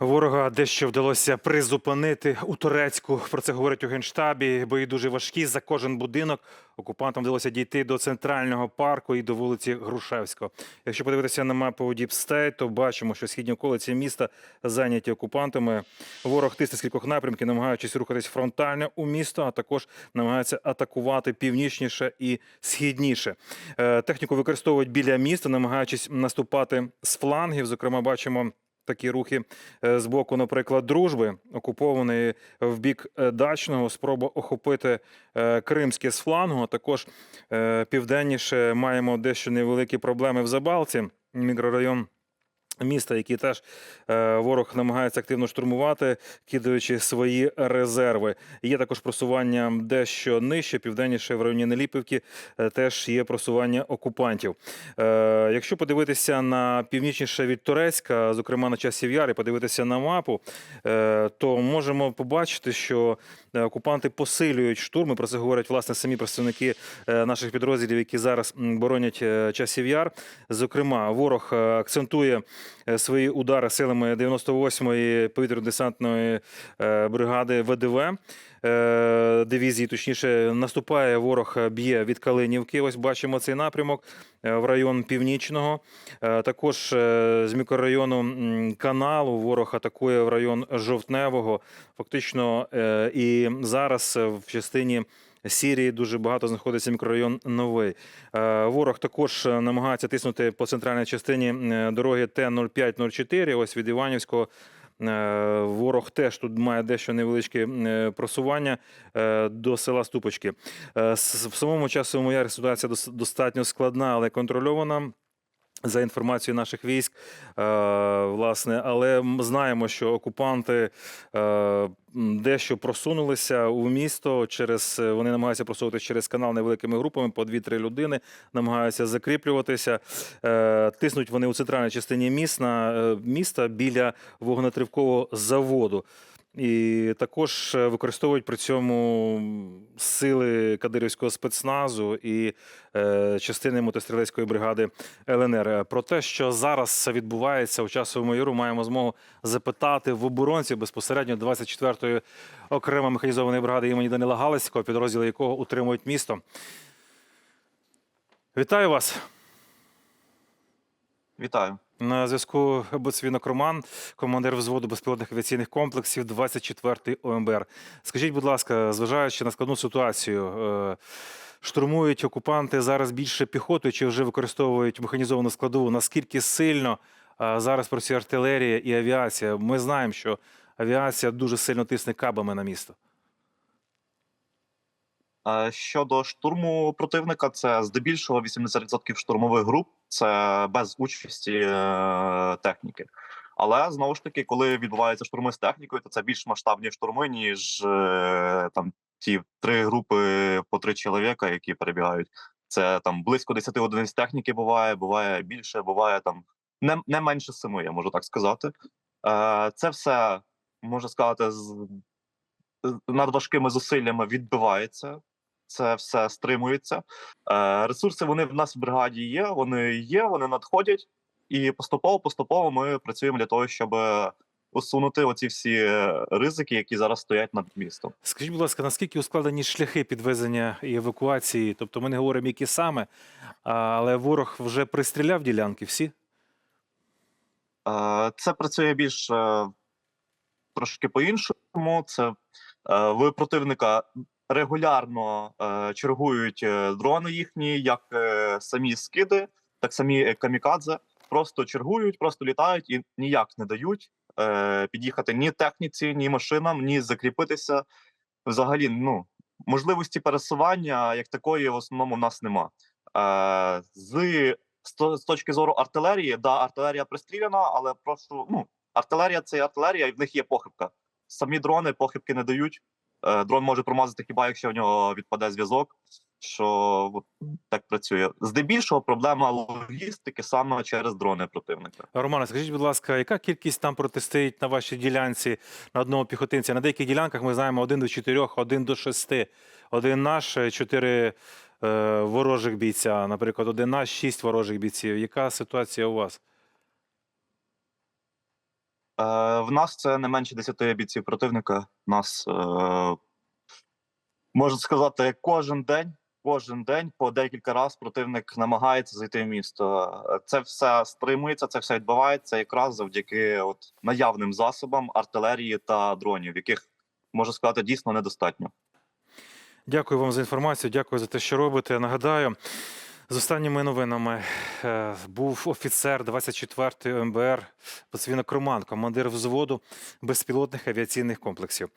Ворога дещо вдалося призупинити у Турецьку. Про це говорять у генштабі. Бої дуже важкі. За кожен будинок окупантам вдалося дійти до центрального парку і до вулиці Грушевського. Якщо подивитися на мапу Діпстейт, то бачимо, що східні околиці міста зайняті окупантами. Ворог тисне з кількох напрямків, намагаючись рухатись фронтально у місто, а також намагається атакувати північніше і східніше. Е, Техніку використовують біля міста, намагаючись наступати з флангів. Зокрема, бачимо. Такі рухи е, з боку, наприклад, дружби, окупованої в бік е, дачного, спроба охопити е, Кримське з флангу. а Також південніше маємо дещо невеликі проблеми в Забалці, мікрорайон. Міста, які теж е, ворог намагається активно штурмувати, кидаючи свої резерви. Є також просування дещо нижче, південніше в районі Неліпівки, е, теж є просування окупантів. Е, якщо подивитися на північніше від Турецька, зокрема на часів Яр, і подивитися на мапу, то можемо побачити, що окупанти посилюють штурми. Про це говорять власне самі представники наших підрозділів, які зараз боронять часів яр. Зокрема, ворог акцентує свої удари силами 98-ї повітряно-десантної е, бригади ВДВ. е, Дивізії, точніше, наступає ворог, е, б'є від Калинівки. Ось бачимо цей напрямок е, в район північного. Е, Також е, з мікрорайону каналу ворог атакує в район Жовтневого. Фактично, е, і зараз е, в частині. Сірії дуже багато знаходиться мікрорайон Новий. Е, Ворог також е, намагається тиснути по центральній частині е, дороги Т-0504. Ось від Іванівського. Ворог теж тут має дещо невеличке просування до села Ступочки. В самому часовому ярі ситуація достатньо складна, але контрольована. За інформацією наших військ, власне, але знаємо, що окупанти дещо просунулися у місто через е, вони намагаються просуватися через канал невеликими групами по 2-3 людини, намагаються закріплюватися. Е, Тиснуть вони у центральній частині міста, е, міста біля вогнетривкового заводу. І також використовують при цьому сили кадирівського спецназу і частини мотострілецької бригади ЛНР. Про те, що зараз відбувається у часовому яру, маємо змогу запитати в оборонців безпосередньо 24-ї окремо механізованої бригади імені Данила Галицького, підрозділи якого утримують місто. Вітаю вас. Вітаю. На зв'язку Боцвінок Роман, командир взводу безпілотних авіаційних комплексів 24-ї ОМБР. Скажіть, будь ласка, зважаючи на складну ситуацію, е, штурмують окупанти зараз більше піхотою чи вже використовують механізовану складову? Наскільки сильно е, зараз працює артилерія і авіація? Ми знаємо, що авіація дуже сильно тисне кабами на місто. Е, Щодо штурму противника, це здебільшого 80% штурмових груп, це без участі е, техніки. Але знову ж таки, коли відбуваються штурми з технікою, то це більш масштабні штурми, ніж е, там ті три групи по три чоловіка, які перебігають. Це там близько 10 одиниць техніки буває, буває більше, буває там не, не менше семи, я можу так сказати. Це все можна сказати з надважкими зусиллями відбивається. Це все стримується. Е, ресурси вони в нас в бригаді є. Вони є, вони надходять, і поступово, поступово ми працюємо для того, щоб усунути оці всі ризики, які зараз стоять над містом. Скажіть, будь ласка, наскільки ускладнені шляхи підвезення і евакуації? Тобто ми не говоримо, які саме, але ворог вже пристріляв ділянки всі? Е, Це працює більш е, трошки по-іншому. Це е, в противника регулярно е, чергують е, дрони їхні, як самі скиди, так самі камікадзе. Просто чергують, просто літають і ніяк не дають під'їхати ні техніці, ні машинам, ні закріпитися. Взагалі, ну можливості пересування як такої в основному в нас нема. З з точки зору артилерії, да, артилерія пристріляна, але просто ну артилерія це артилерія, і в них є похибка. Самі дрони похибки не дають. Е, дрон може промазати хіба якщо в нього відпаде зв'язок. Що от, так працює. Здебільшого проблема логістики саме через дрони противника. Романе, скажіть, будь ласка, яка кількість там протистоїть на вашій ділянці на одного піхотинця? На деяких ділянках ми знаємо один до чотирьох, один до шести. Один наш, е, чотири е, ворожих бійця. Наприклад, один наш, шість ворожих бійців. Яка ситуація у вас? В нас це не менше 10 бійців противника. Нас е, можна сказати, кожен день, кожен день по декілька разів противник намагається зайти в місто. Е, Це все стримується, це все відбувається якраз завдяки от наявним засобам артилерії та дронів, яких можна сказати дійсно недостатньо. Дякую вам за інформацію. Дякую за те, що робите. Нагадаю, з останніми новинами е, був офіцер 24-ї МБР Поцвінок Роман, командир взводу безпілотних авіаційних комплексів.